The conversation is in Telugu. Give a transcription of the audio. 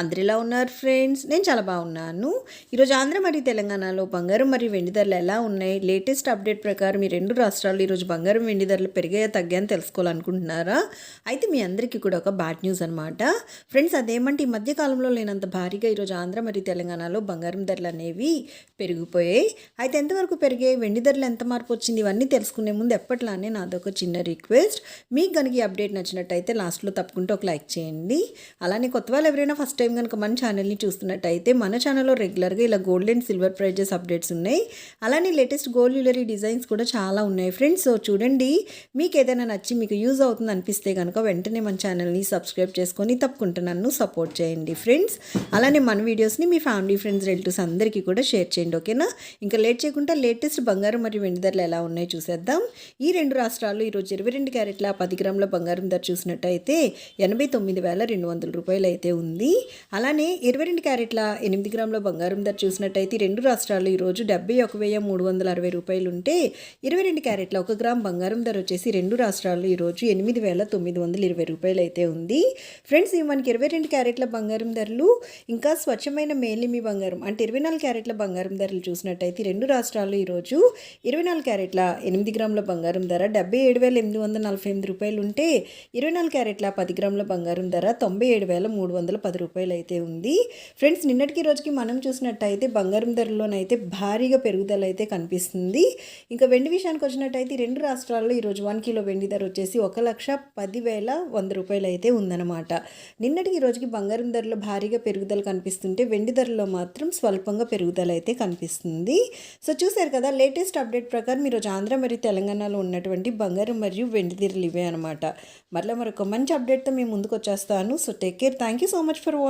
అందరు ఎలా ఉన్నారు ఫ్రెండ్స్ నేను చాలా బాగున్నాను. ఈరోజు ఆంధ్ర మరియు తెలంగాణలో బంగారం మరియు వెండి ధరలు ఎలా ఉన్నాయి? లేటెస్ట్ అప్డేట్ ప్రకారం ఈ రెండు రాష్ట్రాల్లో ఈరోజు బంగారం వెండి ధరలు పెరిగాయా తగ్గాయని తెలుసుకోవాలనుకుంటున్నారా? అయితే మీ అందరికీ కూడా ఒక బ్యాడ్ న్యూస్ అనమాట ఫ్రెండ్స్ అదేమంటే ఈ మధ్యకాలంలో లేనంత భారీగా ఈరోజు ఆంధ్ర మరియు తెలంగాణలో బంగారం ధరలు అనేవి పెరిగిపోయాయి. అయితే ఎంతవరకు పెరిగాయి? వెండి ధరలు ఎంత మార్పు వచ్చింది? ఇవన్నీ తెలుసుకునే ముందు ఎప్పట్లానే నాదొక చిన్న రిక్వెస్ట్ మీకు కనుక ఈ అప్డేట్ నచ్చినట్టయితే లాస్ట్లో తప్పకుండా ఒక లైక్ చేయండి. అలానే కొత్త వాళ్ళు ఎవరైనా ఫస్ట్ టైం కనుక మన ఛానల్ని చూస్తున్నట్టయితే మన ఛానల్లో రెగ్యులర్గా ఇలా gold and silver prizes updates ఉన్నాయి. అలానే లేటెస్ట్ గోల్డ్ జ్యువెలరీ డిజైన్స్ కూడా చాలా ఉన్నాయి ఫ్రెండ్స్ సో చూడండి మీకు ఏదైనా నచ్చి మీకు యూజ్ అవుతుంది అనిపిస్తే కనుక వెంటనే మన ఛానల్ని సబ్స్క్రైబ్ చేసుకొని తప్పకుండా నన్ను సపోర్ట్ చేయండి ఫ్రెండ్స్ అలానే మన వీడియోస్ని మీ ఫ్యామిలీ ఫ్రెండ్స్ రిలేటివ్స్ అందరికీ కూడా షేర్ చేయండి ఓకేనా ఇంకా లేట్ చేయకుండా లేటెస్ట్ బంగారం మరియు వెండి ధరలు ఎలా ఉన్నాయో చూసేద్దాం. ఈ రెండు రాష్ట్రాల్లో ఈరోజు ఇరవై రెండు క్యారెట్ల పది గ్రాముల బంగారం ధర చూసినట్టయితే ఎనభై తొమ్మిది వేల రెండు వందల రూపాయలు అయితే ఉంది. అలానే ఇరవై రెండు క్యారెట్ల ఎనిమిది గ్రాముల బంగారం ధర చూసినట్టయితే రెండు రాష్ట్రాల్లో ఈరోజు డెబ్బై ఒక వెయ్యి మూడు వందల అరవై రూపాయలు ఉంటే ఇరవై రెండు క్యారెట్ల ఒక గ్రామ్ బంగారం ధర వచ్చేసి రెండు రాష్ట్రాల్లో ఈరోజు ఎనిమిది వేల తొమ్మిది వందల ఇరవై రూపాయలు అయితే ఉంది. ఫ్రెండ్స్ మనకి ఇరవై రెండు క్యారెట్ల బంగారం ధరలు ఇంకా స్వచ్ఛమైన మేలిమి బంగారం అంటే ఇరవై నాలుగు క్యారెట్ల బంగారం ధరలు చూసినట్టయితే రెండు రాష్ట్రాల్లో ఈరోజు ఇరవై నాలుగు క్యారెట్ల ఎనిమిది గ్రాముల బంగారం ధర డెబ్బై ఏడు వేల ఎనిమిది వందల నలభై ఎనిమిది రూపాయలు ఉంటే ఇరవై నాలుగు క్యారెట్ల పది గ్రాముల బంగారం ధర తొంభై ఏడు వేల మూడు వందల పది రూపాయలు అయితే ఉంది. ఫ్రెండ్స్ నిన్నటికి రోజుకి మనం చూసినట్టయితే బంగారం ధరలోనైతే భారీగా పెరుగుదల అయితే కనిపిస్తుంది. ఇంకా వెండి విషయానికి వచ్చినట్టయితే రెండు రాష్ట్రాల్లో ఈరోజు వన్ కిలో వెండి ధర వచ్చేసి ఒక లక్ష పదివేల వంద రూపాయలు అయితే ఉందన్నమాట. నిన్నటికి ఈ రోజుకి బంగారం ధరలో భారీగా పెరుగుదల కనిపిస్తుంటే వెండి ధరలో మాత్రం స్వల్పంగా పెరుగుదల అయితే కనిపిస్తుంది. సో చూశారు కదా లేటెస్ట్ అప్డేట్ ప్రకారం ఈరోజు ఆంధ్ర మరియు తెలంగాణలో ఉన్నటువంటి బంగారం మరియు వెండి ధరలు ఇవే అనమాట మరలా మరొక మంచి అప్డేట్తో మేము ముందుకు వచ్చేస్తాను so take care thank you so much for watching